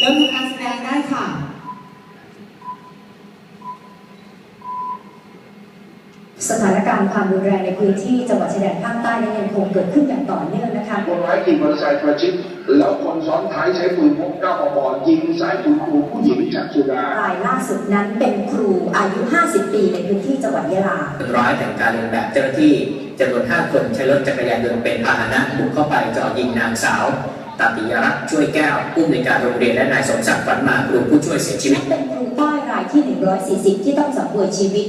เริ่มทำการแสดงได้ค่ะสถานการณ์ความรุนแรงในพื้นที่จังหวัดชายแดนภาคใต้นั้นยังคงเกิดขึ้นอย่างต่อเนื่องนะคะคนร้ายขี่มอเตอร์ไซค์ประชิดแล้วคนซ้อนท้ายใช้ปืนพกเก้ามอยิงใส่คุณครูผู้หญิงจากสุดารายล่าสุดนั้นเป็นครูอายุ 50 ปีในพื้นที่จังหวัดยะลาคนร้ายแต่งกายเรียนแบบเจ้าหน้าที่จำนวน5คนใช้รถจักรยานยนต์เป็นพาหนะบุกเข้าไปจ่อยิงนางสาว ตาติยรัตน์ช่วยแก้วผู้อำนวยการโรงเรียนและนายสมศักดิ์ฝันมาครูผู้ช่วยเสียชีวิและตเป็นครูป้ายรายที่ 140 ที่ต้องสังเวยชีวิต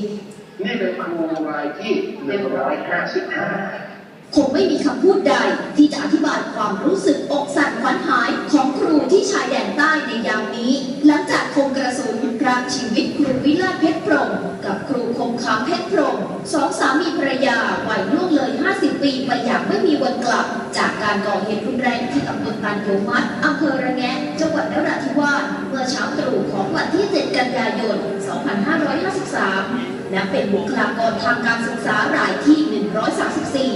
นี่เป็นครูรายที่ 155 คงไม่มีคำพูดใดที่จะอธิบายความรู้สึกอกสั่นขวัญหายของครูที่ชายแดนใต้ในยามนี้ หลังจากคมกระสุนพรากชีวิตครูวิลาเพชรพรมกับครูคมคำเพชรพรมสองสามีภรรยาวัยล่วงเลย 50 ปีไปอย่างไม่มีวันกลับ จากการก่อเหตุรุนแรงที่ตำบลตันโยมัดอำเภอระแงะจังหวัดนราธิวาสเมื่อเช้าตรู่ของวันที่ 7 กันยายน 2553 และเป็นบุคลากรทางการศึกษารายที่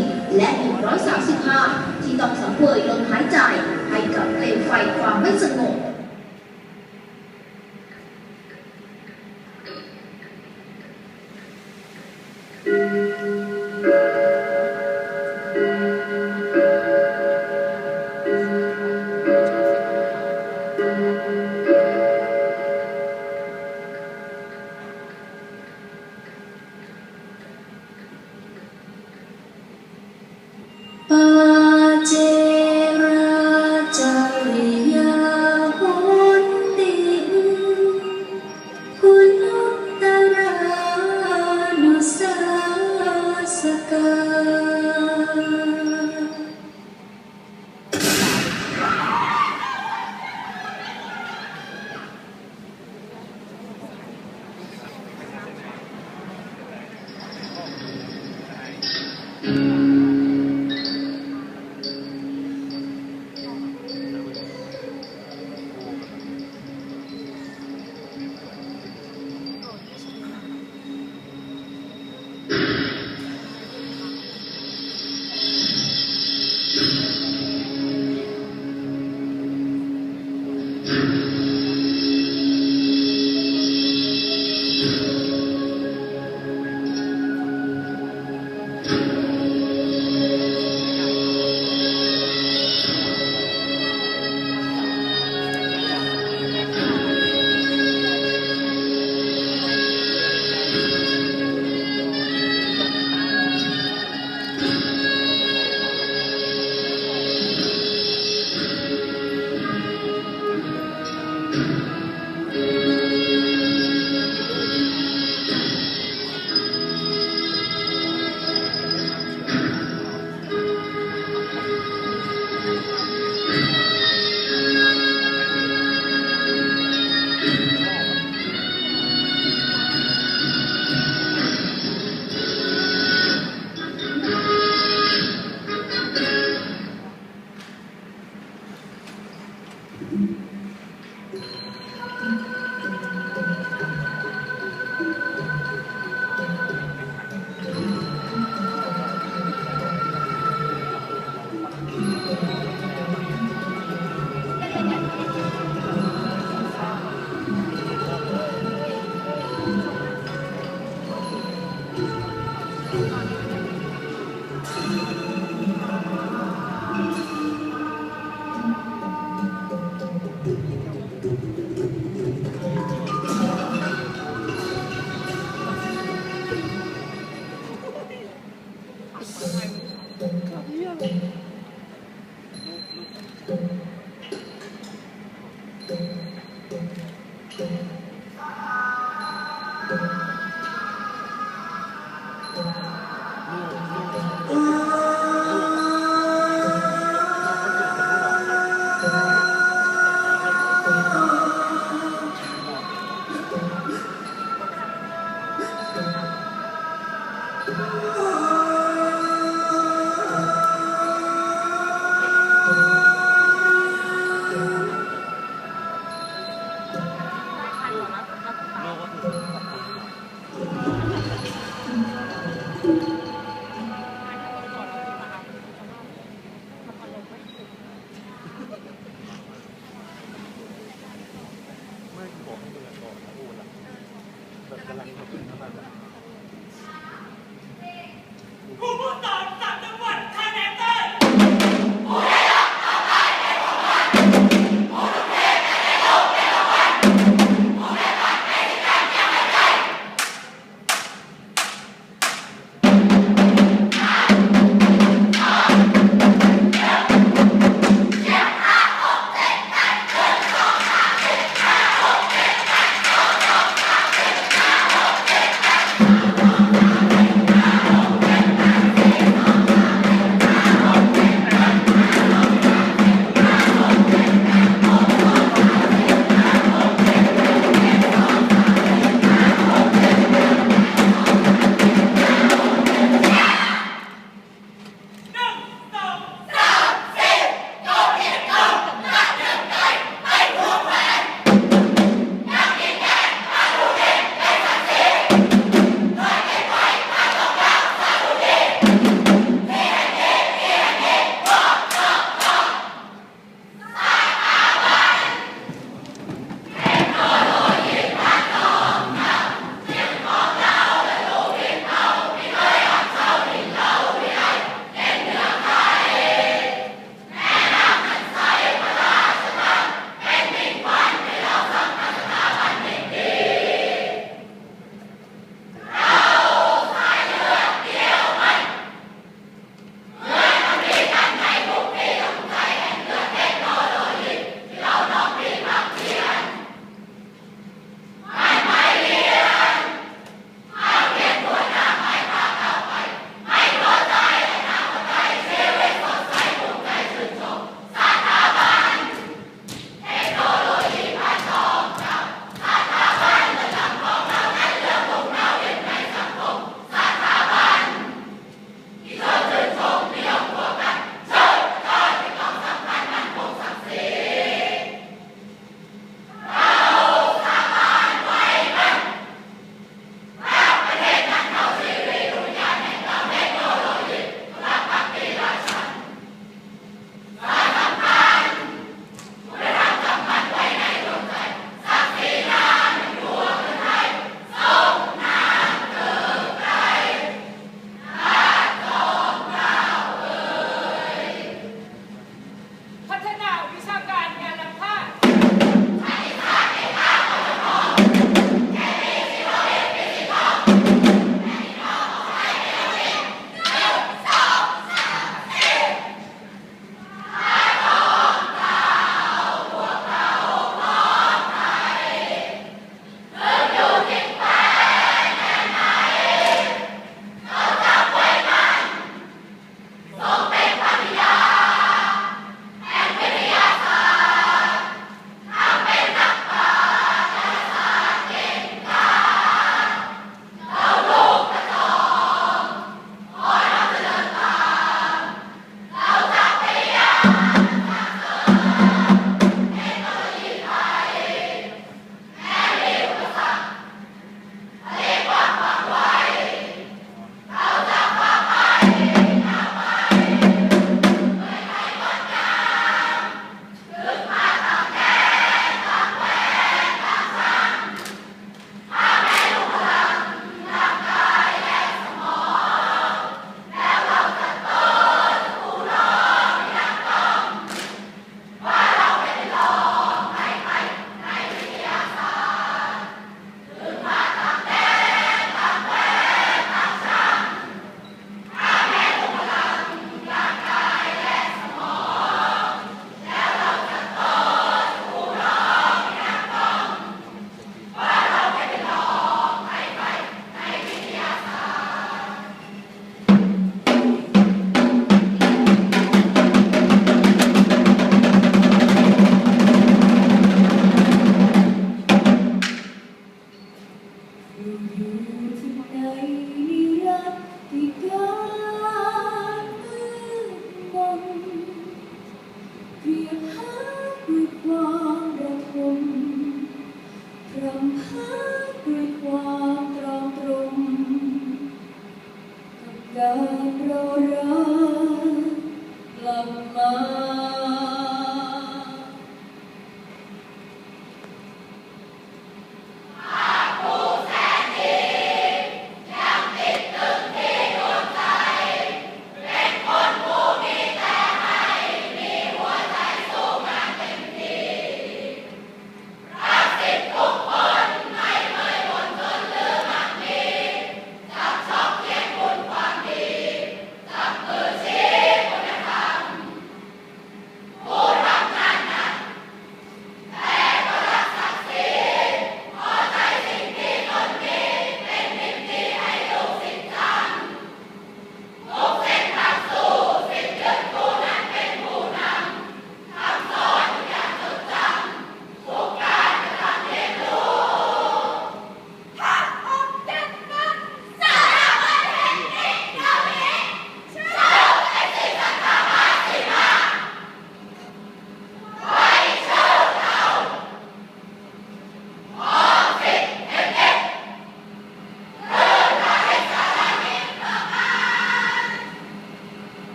134 และ 135 ที่ต้องสังเวยลม you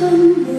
come